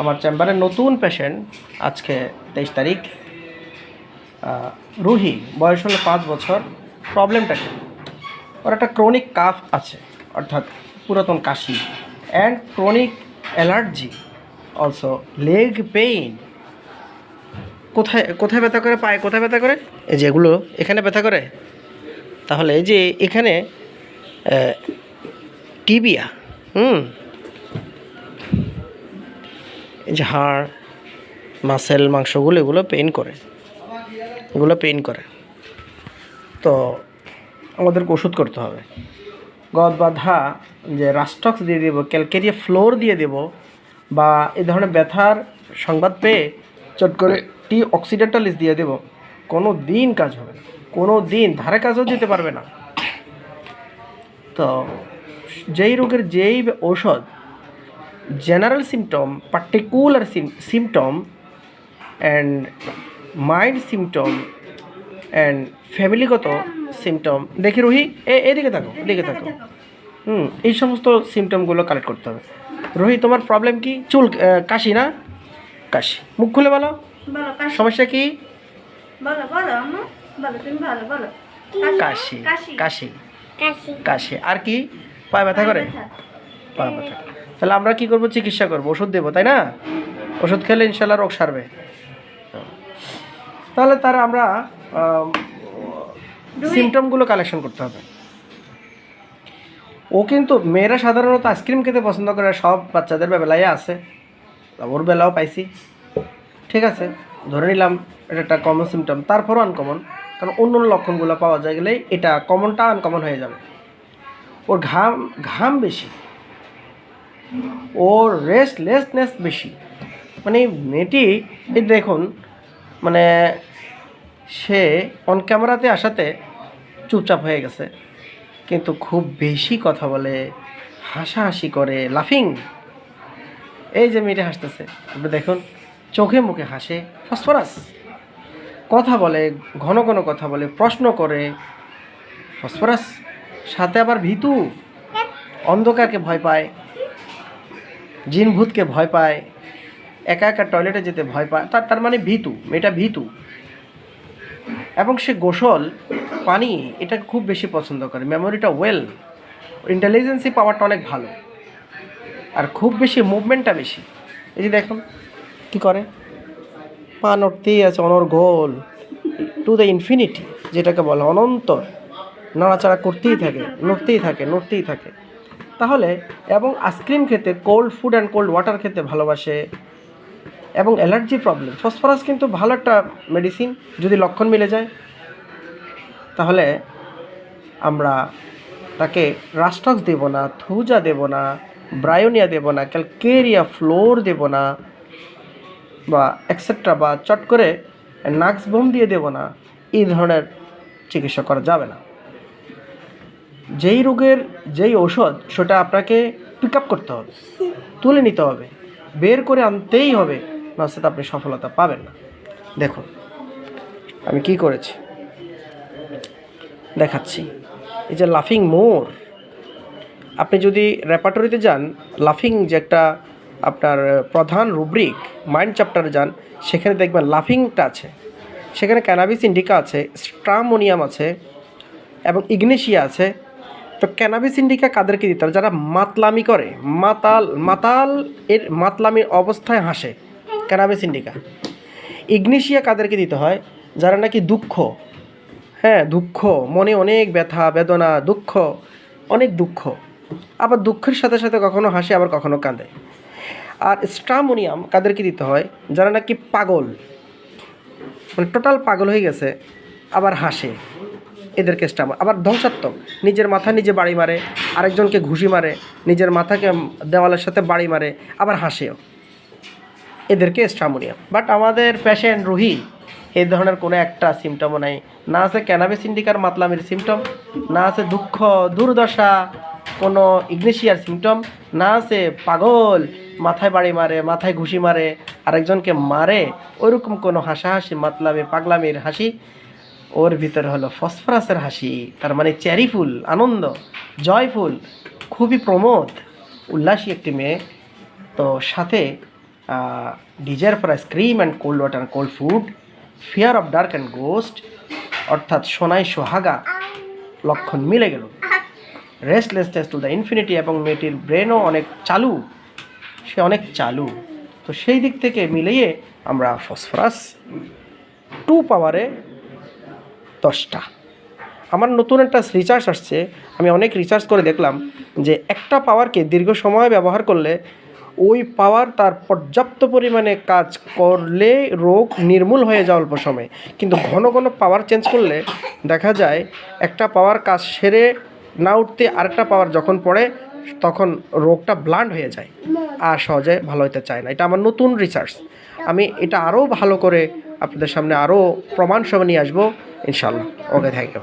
আমার চেম্বারে নতুন পেশেন্ট আজকে তেইশ তারিখ। রুহি, বয়স হলো পাঁচ বছর প্রবলেমটা কি? ওর একটা ক্রনিক কাফ আছে, অর্থাৎ পুরাতন কাশি and chronic allergy also leg pain কোথায় কোথায় ব্যথা করে পায়ে, কোথায় ব্যথা করে? এই যে এগুলো, এখানে ব্যথা করে? তাহলে এই যে এখানে টিবিয়া, হুম? যে হাড় মাসেল মাংসগুলো এগুলো পেইন করে। এগুলো পেইন করে। তো আমাদেরকে ওষুধ করতে হবে। গদ বাঁধা যে রাস্টক্স দিয়ে দেবো ক্যালকেরিয়া ফ্লোর দিয়ে দেব বা এই ধরনের ব্যথার সংবাদ পেয়ে চট করে টি অক্সিডেন্টালিস দিয়ে দেব। কোনো দিন কাজ হবে না। কোনো দিন ধারে কাজও যেতে পারবে না। তো যেই রোগের যেই ঔষধ general symptom particular symptom and mild symptom and ফ্যামিলিগত সিমটম দেখি রুহি এ এদিকে থাকো এদিকে থাকো। হুম এই সমস্ত সিমটমগুলো কালেক্ট করতে হবে। রুহি তোমার প্রবলেম কি? চুল কাশি না? কাশি। মুখ খুলে বলো। সমস্যা কি? কাশি কাশি কাশি। আর কি? পায়ে ব্যথা করে? পা ব্যথা তাহলে আমরা কি করব? চিকিৎসা করব। ওষুধ দেবো তাই না? ওষুধ খেলে ইনশাল্লাহ রোগ সারবে। তাহলে তার আমরা সিমটমগুলো কালেকশন করতে হবে। ও কিন্তু মেয়েরা সাধারণত আইসক্রিম খেতে পছন্দ করে সব বাচ্চাদের বেলায় আছে। ওর বেলাও পাইছি। ঠিক আছে ধরে নিলাম এটা একটা কমন সিমটম তারপরও আনকমন কারণ অন্য অন্য লক্ষণগুলো পাওয়া যায় গেলে এটা কমনটা আনকমন হয়ে যাবে। ওর ঘাম ঘাম বেশি। ওর রেস্টলেসনেস বেশি। মানে মেয়েটি দেখুন মানে সে অন ক্যামেরাতে আসাতে চুপচাপ হয়ে গেছে। কিন্তু খুব বেশি কথা বলে, হাসাহাসি করে লাফিং এই যে মেয়েটি হাসতেছে, আপনি দেখুন, চোখে মুখে হাসে ফসফরাস কথা বলে, ঘন ঘন কথা বলে, প্রশ্ন করে ফসফরাস সাথে আবার ভীতু। অন্ধকারকে ভয় পায়। জিন ভূতকে ভয় পায়, একা একা টয়লেটে যেতে ভয় পায়, তার তার মানে ভীতু, মেয়েটা ভীতু। এবং সে গোসল, পানি এটা খুব বেশি পছন্দ করে। মেমোরিটা ওয়েল ইন্টেলিজেন্সি পাওয়ারটা অনেক ভালো। আর খুব বেশি মুভমেন্টটা বেশি। এই যে দেখুন, কী করে? পা নড়তেই আছে অনর্গোল টু দ্য ইনফিনিটি যেটাকে বলে অনন্তর। নাড়াচাড়া করতেই থাকে, নড়তেই থাকে নড়তেই থাকে। তাহলে এবং আইসক্রিম খেতে cold food and cold water খেতে ভালোবাসে এবং অ্যালার্জি প্রবলেম ফসফরাস কিন্তু ভালো একটা মেডিসিন যদি লক্ষণ মিলে যায়। তাহলে আমরা তাকে রাস্টক্স দেব না থুজা দেব না ব্রায়োনিয়া দেব না ক্যালকেরিয়া ফ্লোর দেব না বা এক্সেট্রা বা চট করে নাক্স বোম দিয়ে দেব না, এই ধরনের চিকিৎসা করা যাবে না। যেই রোগের যেই ঔষধ, সেটা আপনাকে পিক আপ করতে হবে, তুলে নিতে হবে, বের করে আনতেই হবে নচেত আপনি সফলতা পাবেন না। দেখুন, আমি কি করেছি? দেখাচ্ছি। এই যে লাফিং মোর আপনি যদি রেপার্টরিতে যান লাফিং যে একটা আপনার প্রধান রুব্রিক মাইন্ড চ্যাপ্টারে যান, সেখানে দেখবেন লাফিংটা আছে। সেখানে ক্যানাবিস ইন্ডিকা আছে স্ট্রামোনিয়াম আছে, এবং ইগনেশিয়া আছে তো ক্যানাবিস ইন্ডিকা কাদেরকে দিতে হবে? যারা মাতলামি করে। মাতাল মাতাল এর মাতলামির অবস্থায় হাসে ক্যানাবিস ইন্ডিকা ইগনেশিয়া কাদেরকে দিতে হয়? যারা নাকি দুঃখ হ্যাঁ দুঃখ, মনে অনেক ব্যথা, বেদনা, দুঃখ, অনেক দুঃখ। আবার দুঃখের সাথে সাথে কখনো হাসে, আবার কখনো কাঁদে। আর স্ট্রামোনিয়াম কাদেরকে দিতে হয়? যারা নাকি পাগল মানে টোটাল পাগল হয়ে গেছে, আবার হাসে। এদেরকে স্টাম আবার ধ্বংসাত্মক। নিজের মাথা নিজে বাড়ি মারে, আরেকজনকে ঘুষি মারে, নিজের মাথাকে দেওয়ালের সাথে বাড়ি মারে, আবার হাসেও। এদেরকে স্ট্রামোনিয়াম বাট আমাদের পেশেন্ট রুহি, এই ধরনের কোনো একটা সিমটমও নাই। না আছে ক্যানাবিস ইন্ডিকার মাতলামির সিমটম না আছে দুঃখ, দুর্দশা, কোনো ইগনেশিয়ার সিমটম না আছে পাগল, মাথায় বাড়ি মারে, মাথায় ঘুষি মারে, আরেকজনকে মারে, ওইরকম কোনো হাসাহাসি, মাতলামি, পাগলামির হাসি ওর ভিতরে হলো ফসফরাসের হাসি, তার মানে চেরিফুল আনন্দ জয়ফুল খুবই প্রমোদ, উল্লাসী একটি মেয়ে। তো সাথে desire for ice cream and cold water and cold food, fear of dark and ghost, অর্থাৎ সোনাই সোহাগা, লক্ষণ মিলে গেল। Restless restlessness to the infinity এবং মেয়েটির ব্রেনও অনেক চালু, সে অনেক চালু। তো সেই দিক থেকে মিলিয়ে আমরা ফসফরাস টু পাওয়ারে দশটা। আমার নতুন একটা রিচার্জ আসছে। আমি অনেক রিচার্জ করে দেখলাম যে একটা পাওয়ারকে দীর্ঘ সময় ব্যবহার করলে ওই পাওয়ার তার পর্যাপ্ত পরিমাণে কাজ করলে রোগ নির্মূল হয়ে যায় অল্প সময়ে। কিন্তু ঘন ঘন পাওয়ার চেঞ্জ করলে দেখা যায় একটা পাওয়ার কাজ সেরে না উঠতে আরেকটা পাওয়ার যখন পড়ে, তখন রোগটা ব্লান্ড হয়ে যায় আর সহজে ভালো হতে চায় না। এটা আমার নতুন রিসার্চ আমি এটা আরও ভালো করে আপনাদের সামনে আরও প্রমাণ সহ নিয়ে আসব। ইনশাল্লাহ ওকে থ্যাংক ইউ